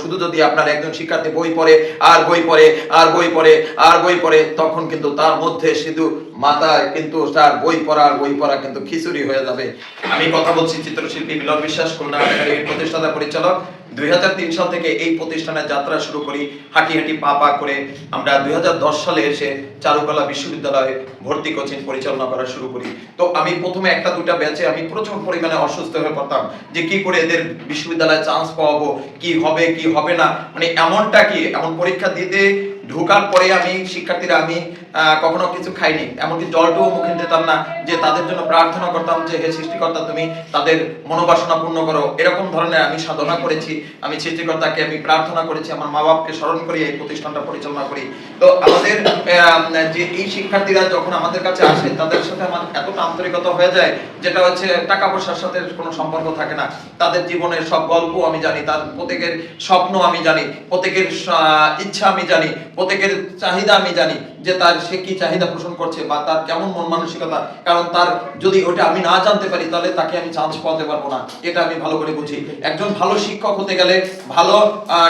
শুধু যদি আপনার একজন শিক্ষার্থী বই পড়ে, আর বই পড়ে, আর বই পড়ে, আর বই পড়ে, তখন কিন্তু তার মধ্যে শুধু মাথায় কিন্তু তার বই পড়া আর বই পড়া কিন্তু খিচুড়ি হয়ে যাবে। আমি কথা বলছি চিত্রশিল্পী মিলন বিশ্বাস, খুলনা প্রতিষ্ঠাতা পরিচালক। দুই সাল থেকে এই প্রতিষ্ঠানের যাত্রা শুরু করি, হাঁটি হাঁটি পা পা করে আমরা দুই হাজার দশ সালে এসে চারুকলা বিশ্ববিদ্যালয়ে ভর্তি কোচিং পরিচালনা করা শুরু করি। তো আমি প্রথমে একটা দুটা ব্যাচে আমি প্রচুর পরিমাণে অসুস্থ হয়ে পড়তাম যে কি করে এদের বিশ্ববিদ্যালয়ে চান্স পাওয়াবো, কি হবে কি হবে না? মানে এমনটা কি? এমন পরীক্ষা দিতে ঢোকার পরে আমি, শিক্ষার্থীরা আমি কখনো কিছু খাইনি। এমনকি জলটুকু মুখে দিতাম না যে তাদের জন্য প্রার্থনা করতাম যে, হে সৃষ্টিকর্তা, তুমি তাদের মনোবাসনা পূর্ণ করো। এরকম ধরনের আমি সাধনা করেছি। আমি সৃষ্টিকর্তাকে আমি প্রার্থনা করেছি, আমার মা বাপকে স্মরণ করি, এই প্রতিষ্ঠানটা পরিচালনা করি। তো আমাদের যে এই শিক্ষার্থীরা যখন আমাদের কাছে আসে, তাদের সাথে আমার এতটা আন্তরিকতা হয়ে যায়, যেটা হচ্ছে টাকা পয়সার সাথে কোনো সম্পর্ক থাকে না। তাদের জীবনের সব গল্প আমি জানি, তার প্রত্যেকের স্বপ্ন আমি জানি, প্রত্যেকের ইচ্ছা আমি জানি, প্রত্যেকের চাহিদা আমি জানি। যে তার সে কি চাহিদা পোষণ করছে বা তার কেমন মন মানসিকতা? কারণ তার যদি ওটা আমি না জানতে পারি, তাহলে তাকে আমি চান্স পাওয়াতে পারব না। এটা আমি ভালো করে বুঝি। একজন ভালো শিক্ষক হতে গেলে ভালো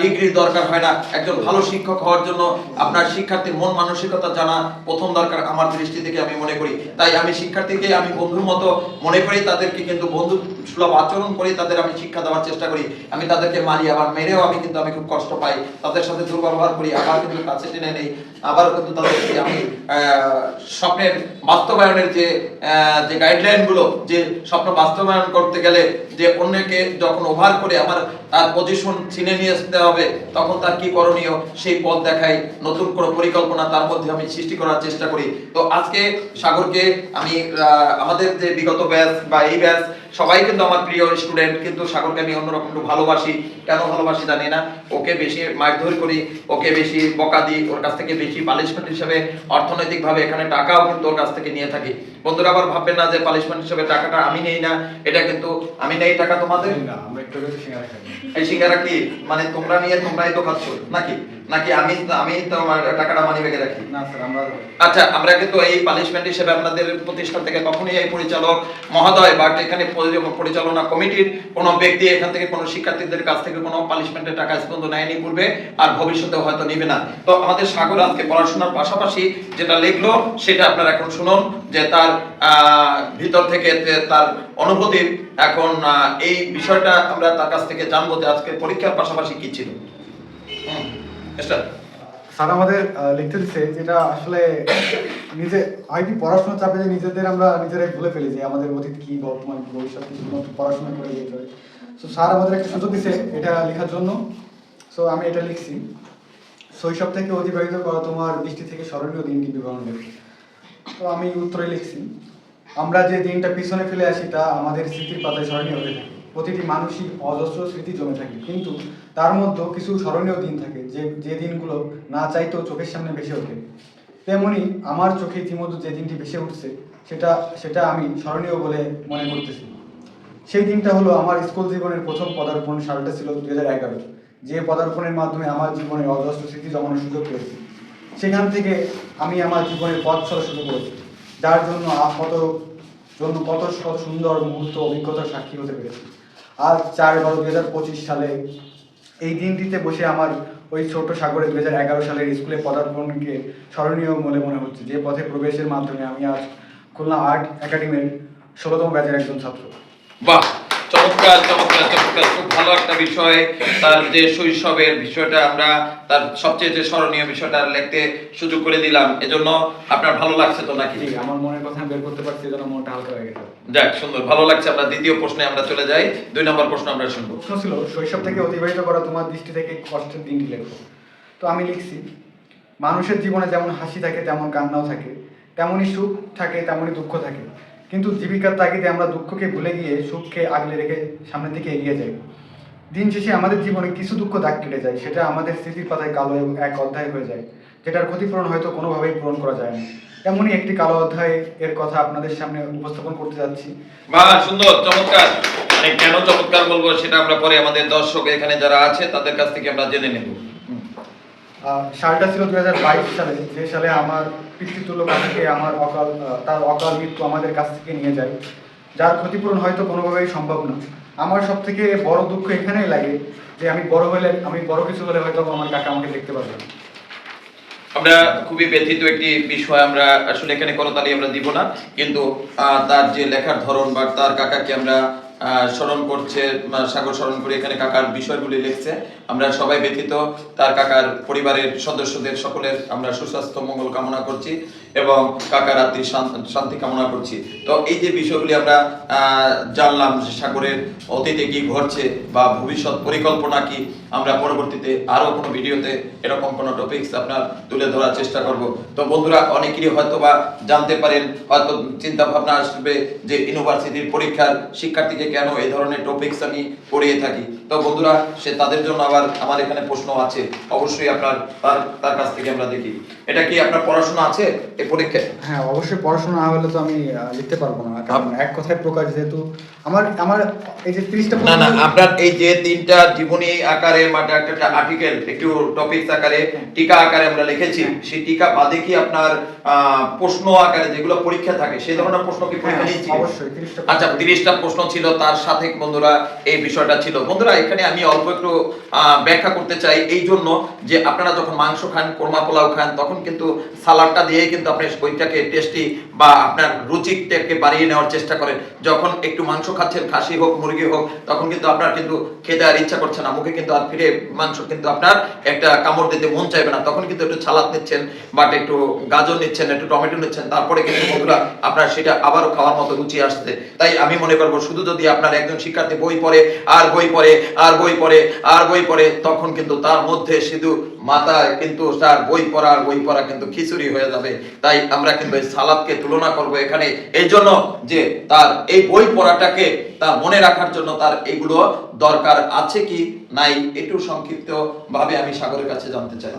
ডিগ্রির দরকার হয় না। একজন ভালো শিক্ষক হওয়ার জন্য আপনার শিক্ষার্থীর মন মানসিকতা জানা প্রথম দরকার আমার দৃষ্টি থেকে আমি মনে করি। তাই আমি শিক্ষার্থীকে আমি বন্ধুর মতো মনে করি, তাদেরকে কিন্তু বন্ধু সুলভ আচরণ করে, তাদের আমি শিক্ষা দেওয়ার চেষ্টা করি। আমি তাদেরকে মারি, আবার মেরেও আমি কিন্তু আমি খুব কষ্ট পাই। তাদের সাথে দুর্ব্যবহার করি, আবার কিন্তু কাছে টেনে নেই। আবার কিন্তু তাদেরকে আমি স্বপ্নের বাস্তবায়নের যে যে গাইডলাইনগুলো যে স্বপ্ন বাস্তবায়ন করতে গেলে যে অন্যকে যখন ওভার করে, আমার তার পজিশন ছিনে নিয়ে আসতে হবে, তখন তার কি করণীয়? সেই পথ দেখাই, নতুন কোনো পরিকল্পনা তার মধ্যে আমি সৃষ্টি করার চেষ্টা করি। তো আজকে সাগরকে আমি আমাদের যে বিগত ব্যাচ বা এই ব্যাচ, সবাই কিন্তু আমার প্রিয় স্টুডেন্ট কিন্তু সাগরকে আমি অন্যরকম একটু ভালোবাসি। কেন ভালোবাসি জানি না। ওকে বেশি মারধর করি, ওকে বেশি বকা দিই, ওর কাছ থেকে বেশি পালিশমেন্ট হিসেবে অর্থনৈতিকভাবে এখানে টাকাও কিন্তু ওর কাছ থেকে নিয়ে থাকি। বন্ধুরা আবার ভাববেন না যে পালিশমেন্ট হিসেবে টাকাটা আমি নেই না, এটা কিন্তু আমি নেই, টাকা তোমাদের? না, আমরা একটু এই সিঙ্গারা কি? মানে তোমরা নিয়ে তোমরাই তো খাচ্ছ নাকি? নাকি আমি আমি তোমার টাকাটা মানি ব্যাগে রাখি? না স্যার আমরা আচ্ছা আমরা কিন্তু এই পানিশমেন্ট হিসেবে আপনাদের প্রতিষ্ঠান থেকে কখনোই এই পরিচালক মহোদয় বা এখানে পরিচালনা কমিটির কোনো ব্যক্তি এখান থেকে কোনো শিক্ষার্থীদের কাছ থেকে কোনো পানিশমেন্টের টাকা পর্যন্ত নেয়নি পূর্বে আর ভবিষ্যতে হয়তো নেবে না। তো আমাদের সাগর আজকে পড়াশোনার পাশাপাশি যেটা লিখলো সেটা আপনারা এখন শুনুন যে তার ভিতর থেকে তার অনুভূতি এখন এই বিষয়টা আমরা তার কাছ থেকে জানব যে আজকে পরীক্ষার পাশাপাশি কি ছিল. স্যার, আমাদের লিখতে দিচ্ছে যেটা আসলে নিজে আইপি পড়াশোনার চাপে যে নিজেদের আমরা নিজেরাই ভুলে ফেলি যে আমাদের অতীত কি, বর্তমান ভবিষ্যৎ কি, শুধুমাত্র পড়াশোনা করে যেতে হয় সো স্যার আমাদের একটা সুযোগ দিছে এটা লেখার জন্য। সো আমি এটা লিখছি। শৈশব থেকে অতিবাহিত করা তোমার দৃষ্টি থেকে স্মরণীয় দিনটি বিবরণ লেখো তো আমি উত্তরে লিখছি। আমরা যে দিনটা পিছনে ফেলে আসি তা আমাদের স্মৃতির পাতায় স্মরণীয় হয়ে থাকে। প্রতিটি মানুষই অজস্র স্মৃতি জমে থাকে। কিন্তু তার মধ্যেও কিছু স্মরণীয় দিন থাকে, যে যে দিনগুলো না চাইতেও চোখের সামনে ভেসে ওঠে। তেমনি আমার চোখে ইতিমধ্যে যে দিনটি ভেসে উঠছে, সেটা সেটা আমি স্মরণীয় বলে মনে করতেছি। সেই দিনটা হলো আমার স্কুল জীবনের প্রথম পদার্পণ সালটা ছিল দু হাজার এগারো যে পদার্পণের মাধ্যমে আমার জীবনে অজস্র স্মৃতি জমানোর সুযোগ পেয়েছি। সেখান থেকে আমি আমার জীবনের পথ চলা শুরু করেছি, যার জন্য কত জন্য কত কত সুন্দর মুহূর্ত, অভিজ্ঞতার সাক্ষী হতে পেরেছি। আজ চার বারো দুই হাজার পঁচিশ সালে এই দিনটিতে বসে আমার ওই ছোট সাগরে দু হাজার এগারো সালের স্কুলে পদার্পণকে স্মরণীয় বলে মনে হচ্ছে। যে পথে প্রবেশের মাধ্যমে আমি আজ খুলনা আর্ট একাডেমির ষোলোতম ব্যাচের একজন ছাত্র। বাহ! চমৎকার চমৎকার চমৎকার খুব ভালো একটা বিষয়। তার যে শৈশবের বিষয়টা আমরা তার সবচেয়ে যে স্মরণীয় বিষয়টা লিখতে সুযোগ করে দিলাম। এজন্য আপনার ভালো লাগছে তো নাকি? আমার মনের কথা বের করতে পারছি যেন মনটা হালকা হয়ে গেছে। যাক সুন্দর ভালো লাগছে। আমরা দ্বিতীয় প্রশ্নে আমরা চলে যাই। দুই নম্বর প্রশ্ন আমরা শুনব। প্রশ্ন ছিল শৈশব থেকে অতিবাহিত করা তোমার দৃষ্টি থেকে কষ্টের দিনটি লেখো। তো আমি লিখছি মানুষের জীবনে যেমন হাসি থাকে তেমন কান্নাও থাকে। তেমনই সুখ থাকে তেমনই দুঃখ থাকে। কিন্তু জীবিকার তাগিদে আমরা দুঃখকে ভুলে গিয়ে সুখকে আগলে রেখে সামনের দিকে এগিয়ে যাই। দিন শেষে আমাদের জীবনে কিছু দুঃখ দাগ কেটে যায়, সেটা আমাদের স্মৃতির পাতায় কালো এক অধ্যায় হয়ে যায়, যেটার ক্ষতিপূরণ হয়তো কোনোভাবেই পূরণ করা যায় না। এমনই একটি কালো অধ্যায় এর কথা আপনাদের সামনে উপস্থাপন করতে যাচ্ছি। বাহ সুন্দর, চমৎকার। মানে কেন চমৎকার বলব সেটা আমরা পরে আমাদের দর্শক এখানে যারা আছে, তাদের কাছ থেকে আমরা জেনে নেব। সালটা ছিল দু হাজার বাইশ সালে, যে সালে আমার পিতৃতুল্য কাকাকে আমার অকাল তার অকাল মৃত্যু আমাদের কাছ থেকে নিয়ে যায়। যার ক্ষতিপূরণ হয়তো কোনোভাবেই সম্ভব না। আমার সব থেকে বড় দুঃখ এখানেই লাগে যে আমি বড় হলে, আমি বড় কিছু হলে হয়তো আমার কাকা আমাকে দেখতে পারবে না। আমরা খুবই ব্যথিত একটি বিষয়, আমরা আসলে এখানে করতালি আমরা দিব না, কিন্তু তার যে লেখার ধরন বা তার কাকাকে আমরা স্মরণ করছে সাগর স্মরণ করে এখানে কাকার বিষয়গুলি লিখছে। আমরা সবাই ব্যথিত, তার কাকার পরিবারের সদস্যদের সকলের আমরা সুস্বাস্থ্য, মঙ্গল কামনা করছি। এবং কাকার আত্মীয় শান- শান্তি কামনা করছি। তো এই যে বিষয়গুলি আমরা জানলাম যে সাগরের অতীতে কি ঘটছে বা ভবিষ্যৎ পরিকল্পনা কি, আমরা পরবর্তীতে আরও কোনো ভিডিওতে এরকম কোনো টপিকস আপনার তুলে ধরার চেষ্টা করব। তো বন্ধুরা, অনেকেরই হয়তো বা জানতে পারেন, হয়তো চিন্তা ভাবনা আসবে যে ইউনিভার্সিটির পরীক্ষার শিক্ষার্থীকে কেন এই ধরনের টপিকস আমি পড়িয়ে থাকি। তো বন্ধুরা, সে তাদের জন্য আবার আমার এখানে প্রশ্ন আছে। অবশ্যই আপনার, তার তার কাছ থেকে আমরা দেখি। এটা কি আপনার পড়াশোনা আছে? পরীক্ষায়। হ্যাঁ অবশ্যই পড়াশোনা না হলে তো আমি লিখতে পারব না। কারণ এক কথায় প্রকাশ যেহেতু আমার আমার এই যে ত্রিশটা না না আপনার এই যে তিনটা জীবনী আকারে একটা আর্টিকেল একটু টপিকস আকারে টিকা আকারে আমরা লিখেছি সেই টিকা বাদে কি আপনার প্রশ্ন আকারে যেগুলো পরীক্ষা থাকে সেই ধরনের প্রশ্ন কি পরীক্ষা হ্যাঁ, নিয়েছি অবশ্যই, আচ্ছা তিরিশটা প্রশ্ন ছিল তার সাথে বন্ধুরা এই বিষয়টা ছিল। বন্ধুরা এখানে আমি অল্প একটু ব্যাখ্যা করতে চাই এই জন্য যে আপনারা যখন মাংস খান কোরমা পোলাও খান তখন কিন্তু সালাডটা দিয়ে কিন্তু আপনি ওইটাকে টেস্টি বা আপনার রুচিটাকে বাড়িয়ে নেওয়ার চেষ্টা করেন। যখন একটু মাংস খাচ্ছেন, খাসি হোক, মুরগি হোক, তখন কিন্তু আপনার কিন্তু খেতে আর ইচ্ছা করছে না। মুখে কিন্তু আর ফিরে মাংস কিন্তু আপনার একটা কামড় দিতে মন চাইবে না। তখন কিন্তু একটু ছালাদ নিচ্ছেন বাট একটু গাজর নিচ্ছেন, একটু টমেটো নিচ্ছেন, তারপরে কিন্তু বন্ধুরা আপনার সেটা আবারও খাওয়ার মতো রুচি আসছে। তাই আমি মনে করব, শুধু যদি আপনার একজন শিক্ষার্থী বই পড়ে, আর বই পড়ে, আর বই পড়ে, আর বই পড়ে, তখন কিন্তু তার মধ্যে শুধু মাথায় কিন্তু তার বই পড়া বই পড়া কিন্তু খিচুড়ি হয়ে যাবে। তাই আমরা কিন্তু এই সালাদকে তুলনা করব এখানে। এই জন্য যে তার এই বই পড়াটাকে তার মনে রাখার জন্য তার এগুলো দরকার আছে কি নাই একটু সংক্ষিপ্ত ভাবে আমি সাগরের কাছে জানতে চাই।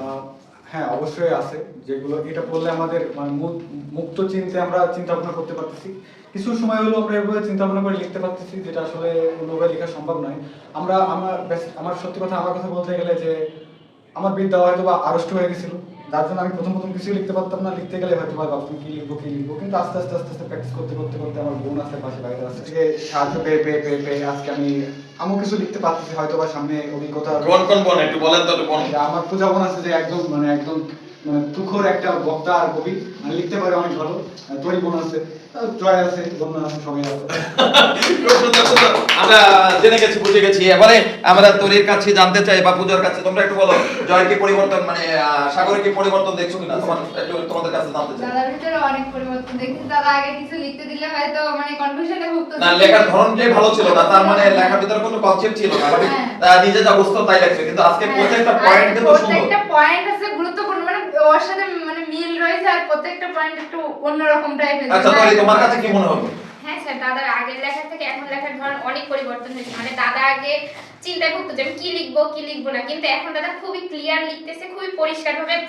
হ্যাঁ অবশ্যই আছে। যেগুলো এটা পড়লে আমাদের মানে মুক্ত চিন্তে আমরা চিন্তা ভাবনা করতে পারতেছি। কিছু সময় হলো আমরা এভাবে চিন্তা ভাবনা করে লিখতে পারতেছি, যেটা আসলে অন্যভাবে লেখা সম্ভব নয়। আমরা, আমার আমার সত্যি কথা, আমার কথা বলতে গেলে যে আমার বিদ্যা হয়তো বা আড়ষ্ট হয়ে গেছিল। যার জন্য আমি প্রথম প্রথম কিছু লিখতে পারতাম না। লিখতে গেলে হয়তো বা ভাবতাম কি লিখব কি লিখব? কিন্তু আস্তে আস্তে আস্তে আস্তে প্র্যাকটিস করতে করতে করতে আমার বোন আসতে পাশে বাইরে আসছে। থেকে সাহায্য পেয়ে পেয়ে পেয়ে পেয়ে আজকে আমি আমিও কিছু লিখতে পারতেছি হয়তো বা সামনে অভিজ্ঞতা কোন কোন বোন একটু বলেন তো বোন আমার পূজা বোন আছে যে একদম মানে একদম মানে তুখোর একটা বক্তা আর কবি। মানে লিখতে পারে অনেক ভালো তরি বোন আছে। জয় আছে বন্যা আছে সবাই আছে। খুব সুন্দর সুন্দর আমরা জেনে গেছি বুঝে গেছি। এবারে আমরা তোরির কাছে জানতে চাই বা পূজার কাছে তোমরা একটু বলো জয় কি পরিবর্তন মানে আহ, কি পরিবর্তন দেখছ কিনা? তোমার একটু তোমাদের কাছে জানতে চাই। দাদার ভিতরে অনেক পরিবর্তন দেখছি। দাদা আগে কিছু লিখতে দিলে হয়তো মানে কনফিউশনে ভুগতো। না লেখার ধরনটাই ভালো ছিল না তার মানে লেখার ভিতরে কোনো কনসেপ্ট ছিল না। মানে আহ, নিজে যা বুঝতো তাই লাগছে কিন্তু আজকে প্রত্যেকটা পয়েন্ট কিন্তু সুন্দর হ্যাঁ। প্রত্যেকটা পয়েন্ট আছে গুরুত্বপূর্ণ। মানে ওর সাথে মানে মিল রয়েছে আর প্রত্যেকটা পয়েন্ট একটু অন্যরকম টাইপের আচ্ছা তাহলে তোমার কাছে কি মনে হলো স্যার দাদার আগের লেখা থেকে এখন লেখার ধরন অনেক পরিবর্তন হয়েছে। মানে দাদা আগে চিন্তা করতো যে আমি কি লিখব কি লিখব না। কিন্তু এখন দাদা খুবই ক্লিয়ার লিখতেছে খুবই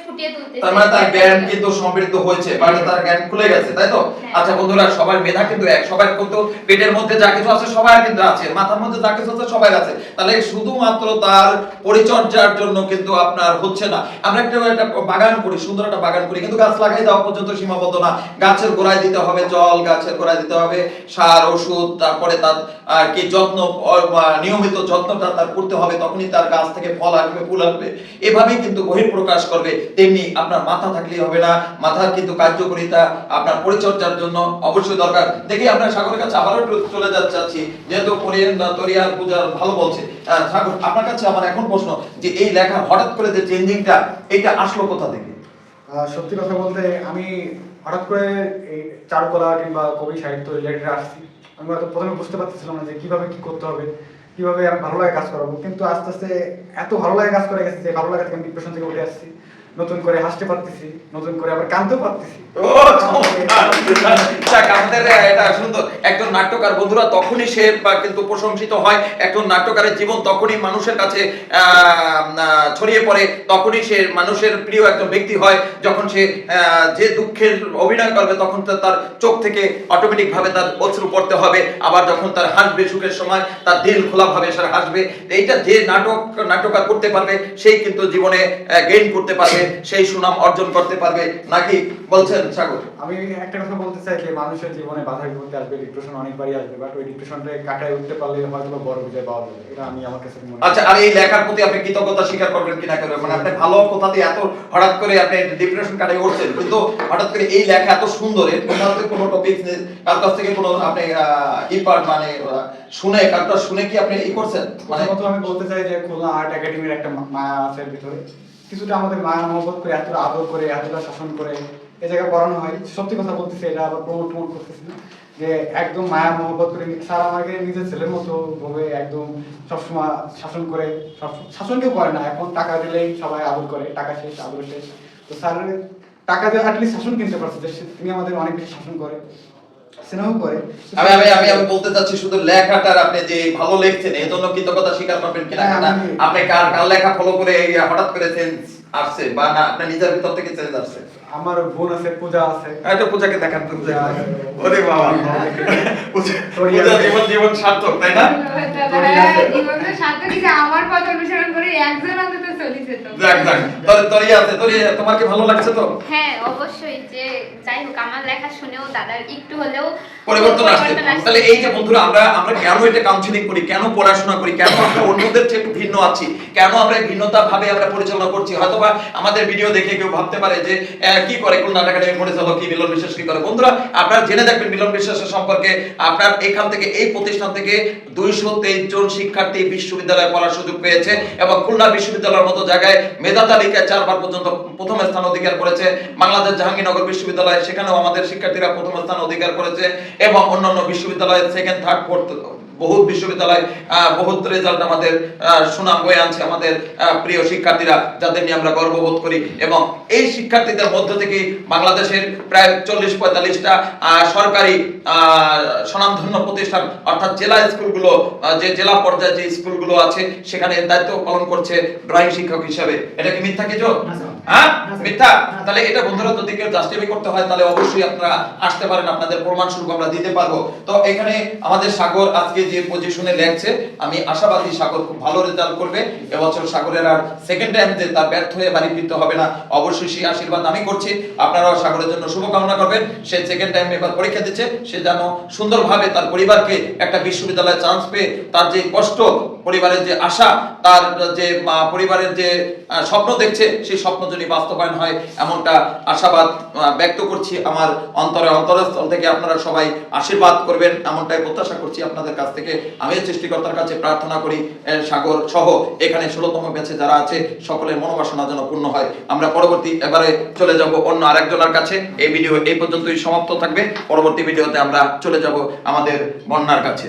ফুটিয়ে তুলতেছে। তার মানে তার জ্ঞান কিন্তু সমৃদ্ধ হয়েছে মানে তার জ্ঞান খুলে গেছে তাই তো? হ্যাঁ। আচ্ছা বন্ধুরা সবার মেধা কিন্তু এক সবার কিন্তু পেটের মধ্যে যা কিছু আছে সবার কিন্তু আছে মাথার মধ্যে যা কিছু আছে সবার আছে। তাহলে শুধুমাত্র তার পরিচর্যার জন্য কিন্তু আপনার হচ্ছে না। আমরা একটা একটা বাগান করি সুন্দর একটা বাগান করি কিন্তু গাছ লাগাই দেওয়া পর্যন্ত সীমাবদ্ধ না। গাছের গোড়ায় দিতে হবে জল গাছের গোড়ায় দিতে হবে সার, ওষুধ, তারপরে তার কি যত্ন নিয়মিত যত্নটা তার করতে হবে, তখনই তার গাছ থেকে ফল আসবে, ফুল আসবে। এভাবেই কিন্তু বহিঃপ্রকাশ করবে। তেমনি আপনার মাথা থাকলেই হবে না। মাথার কিন্তু কার্যকরিতা আপনার পরিচর্যার জন্য অবশ্যই দরকার। দেখি আপনার সাগরের কাছে আবারও একটু চলে যাচ্ছে। চাচ্ছি যেহেতু কোরিয়ান তরিয়ার পূজার ভালো বলছে। সাগর আপনার কাছে আমার এখন প্রশ্ন যে এই লেখা হঠাৎ করে যে চেঞ্জিংটা এটা আসলো কোথা থেকে? সত্যি কথা বলতে আমি হঠাৎ করে এই চারুকলা কিংবা কবি, সাহিত্য রিলেটেড আসছি। আমি হয়তো প্রথমে বুঝতে পারতেছিলাম না যে কীভাবে কী করতে হবে, কীভাবে ভালো লাগে কাজ করাবো কিন্তু আস্তে আস্তে এত ভালো লাগে কাজ করে গেছে যে ভালো লাগে থেকে আমি ডিপ্রেশন থেকে উঠে আসছি। নতুন করে হাসতে পারতেছি, নতুন করে আবার কাঁদতেও পারতেছি। যে দুঃখের অভিনয় করবে, তখন তার চোখ থেকে অটোমেটিক ভাবে তার অশ্রু পড়তে হবে। আবার যখন তার হাসবে সুখের সময়, তার দিল খোলা ভাবে সে হাসবে। এইটা যে নাটক, নাট্যকার করতে পারবে, সেই কিন্তু জীবনে গেইন করতে পারবে। সেই সুনাম অর্জন করতে পারবে নাকি বলছেন সাগর? আমি একটা কথা বলতে চাই যে মানুষের জীবনে বাধা বিপত্তি আসবে ডিপ্রেশন অনেকবারই আসবে বাট ওই ডিপ্রেশনটা কাটায় উঠতে পারলে হয়তো বড় বিজয় পাওয়া যাবে এটা আমি আমার কাছে মনে আচ্ছা আর এই লেখার প্রতি আপনি কৃতজ্ঞতা স্বীকার করবেন কিনা করবেন মানে আপনি ভালো কোথা দিয়ে এত হঠাৎ করে আপনি ডিপ্রেশন কাটিয়ে উঠছেন কিন্তু হঠাৎ করে এই লেখা এত সুন্দর এর মধ্যে কোনো টপিক কার কাছ থেকে কোনো আপনি আহ, ই পার মানে শুনে কারটা শুনে কি আপনি ই করছেন? মানে আমি বলতে চাই যে খোলা আর্ট একাডেমির একটা মা- মায়া আছে ভিতরে। কিছুটা আমাদের মায়া মহব্বত করে, এতটা আদর করে, এতটা শাসন করে, এ জায়গায় পড়ানো হয় সত্যি কথা বলতেছি, এটা আবার প্রমোট টমোট করতেছি না। যে একদম মায়া মহব্বত করে স্যার আমাকে নিজের ছেলের মতো ভাবে একদম সবসময় শাসন করে, সব শাসন কেউ করে না। এখন টাকা দিলেই সবাই আদর করে, টাকা শেষ, আদর শেষ। তো স্যার টাকা দিয়ে অ্যাটলিস্ট শাসন কিনতে পারছে। তিনি আমাদের অনেক বেশি শাসন করে। স্নেহ করে। আমি আমি আমি আমি বলতে চাচ্ছি শুধু লেখাটার আপনি যে ভালো লিখছেন এই জন্য কৃতজ্ঞতা স্বীকার করবেন কিনা হ্যাঁ, আপনি কার কার লেখা ফলো করে হঠাৎ করে চেঞ্জ আসছে বা না আপনার নিজের ভিতর থেকে চেঞ্জ আসছে? আমার বোন আছে পূজা আছে। এটা পূজাকে দেখান তো পূজা- দেখান। ওরে বাবা। পূজা জীবন জীবন সার্থক তাই না? হ্যাঁ, জীবন তো সাথে কিছু আমার পথ অনুসরণ করে একজন অন্তত চলিছে তো। যাক যাক। তোর তোর ইয়ে আছে তোর ইয়ে- তোমার কি ভালো লাগছে তো? হ্যাঁ অবশ্যই যে যাই হোক আমার লেখা শুনেও দাদার একটু হলেও পরিবর্তন আসছে। তাহলে এই যে বন্ধুরা আমরা আমরা কেন এটা কাউন্সিলিং করি? কেন পড়াশোনা করি? কেন আমরা অন্যদের চেয়ে একটু ভিন্ন আছি? কেন আমরা ভিন্নতা ভাবে আমরা পরিচালনা করছি? হয়তোবা আমাদের ভিডিও দেখে কেউ ভাবতে পারে যে কি করে খুলনা একাডেমি পরিচালক কি মিলন বিশ্বাস কি করে? বন্ধুরা, আপনারা জেনে দেখবেন মিলন বিশ্বাসের সম্পর্কে। আপনার এখান থেকে, এই প্রতিষ্ঠান থেকে দুইশো তেইশ জন শিক্ষার্থী বিশ্ববিদ্যালয়ে পড়ার সুযোগ পেয়েছে এবং খুলনা বিশ্ববিদ্যালয়ের মতো জায়গায় মেধা তালিকায় চারবার পর্যন্ত প্রথম স্থান অধিকার করেছে। বাংলাদেশ জাহাঙ্গীরনগর বিশ্ববিদ্যালয়, সেখানেও আমাদের শিক্ষার্থীরা প্রথম স্থান অধিকার করেছে এবং অন্যান্য বিশ্ববিদ্যালয়ে সেকেন্ড থার্ড ফোর্থ বহুত বিশ্ববিদ্যালয় বহুত রেজাল্ট আমাদের সুনাম বয়ে আনছে আমাদের প্রিয় শিক্ষার্থীরা, যাদের নিয়ে আমরা গর্ববোধ করি। এবং এই শিক্ষার্থীদের মধ্য থেকে বাংলাদেশের প্রায় চল্লিশ পঁয়তাল্লিশটা সরকারি স্বনামধন্য প্রতিষ্ঠান, অর্থাৎ জেলা স্কুলগুলো যে জেলা পর্যায়ে যে স্কুলগুলো আছে, সেখানে দায়িত্ব পালন করছে ড্রয়িং শিক্ষক হিসাবে। এটা কি মিথ্যা কিছু? হ্যাঁ? মিথ্যা? তাহলে এটা বন্ধুরা যদি কেউ জাস্টিফাই করতে হয় তাহলে অবশ্যই আপনারা আসতে পারেন আপনাদের প্রমাণ আমরা দিতে পারব। তো এখানে আমাদের সাগর আজকে যে পজিশনে লেখছে আমি আশাবাদী সাগর খুব ভালো রেজাল্ট করবে। এবছর সাগরের আর সেকেন্ড টাইম যে তার ব্যর্থ হয়ে বাড়ি ফিরতে হবে না অবশ্যই সেই আশীর্বাদ আমি করছি। আপনারাও সাগরের জন্য শুভকামনা করবেন। সে সেকেন্ড টাইম এবার পরীক্ষা দিচ্ছে সে যেন সুন্দরভাবে তার পরিবারকে একটা বিশ্ববিদ্যালয়ে চান্স পেয়ে তার যে কষ্ট পরিবারের যে আশা তার যে পরিবারের যে স্বপ্ন দেখছে সেই স্বপ্ন যদি বাস্তবায়ন হয়, এমনটা আশাবাদ ব্যক্ত করছি আমার অন্তরে, অন্তরস্থল থেকে আপনারা সবাই আশীর্বাদ করবেন, এমনটাই প্রত্যাশা করছি আপনাদের কাছ থেকে। আমি সৃষ্টিকর্তার কাছে প্রার্থনা করি সাগর সহ এখানে ষোলোতম ব্যাচে যারা আছে, সকলের মনোবাসনা যেন পূর্ণ হয়। আমরা পরবর্তী এবারে চলে যাব অন্য আরেকজনের কাছে। এই ভিডিও এই পর্যন্তই সমাপ্ত থাকবে। পরবর্তী ভিডিওতে আমরা চলে যাব আমাদের বন্যার কাছে।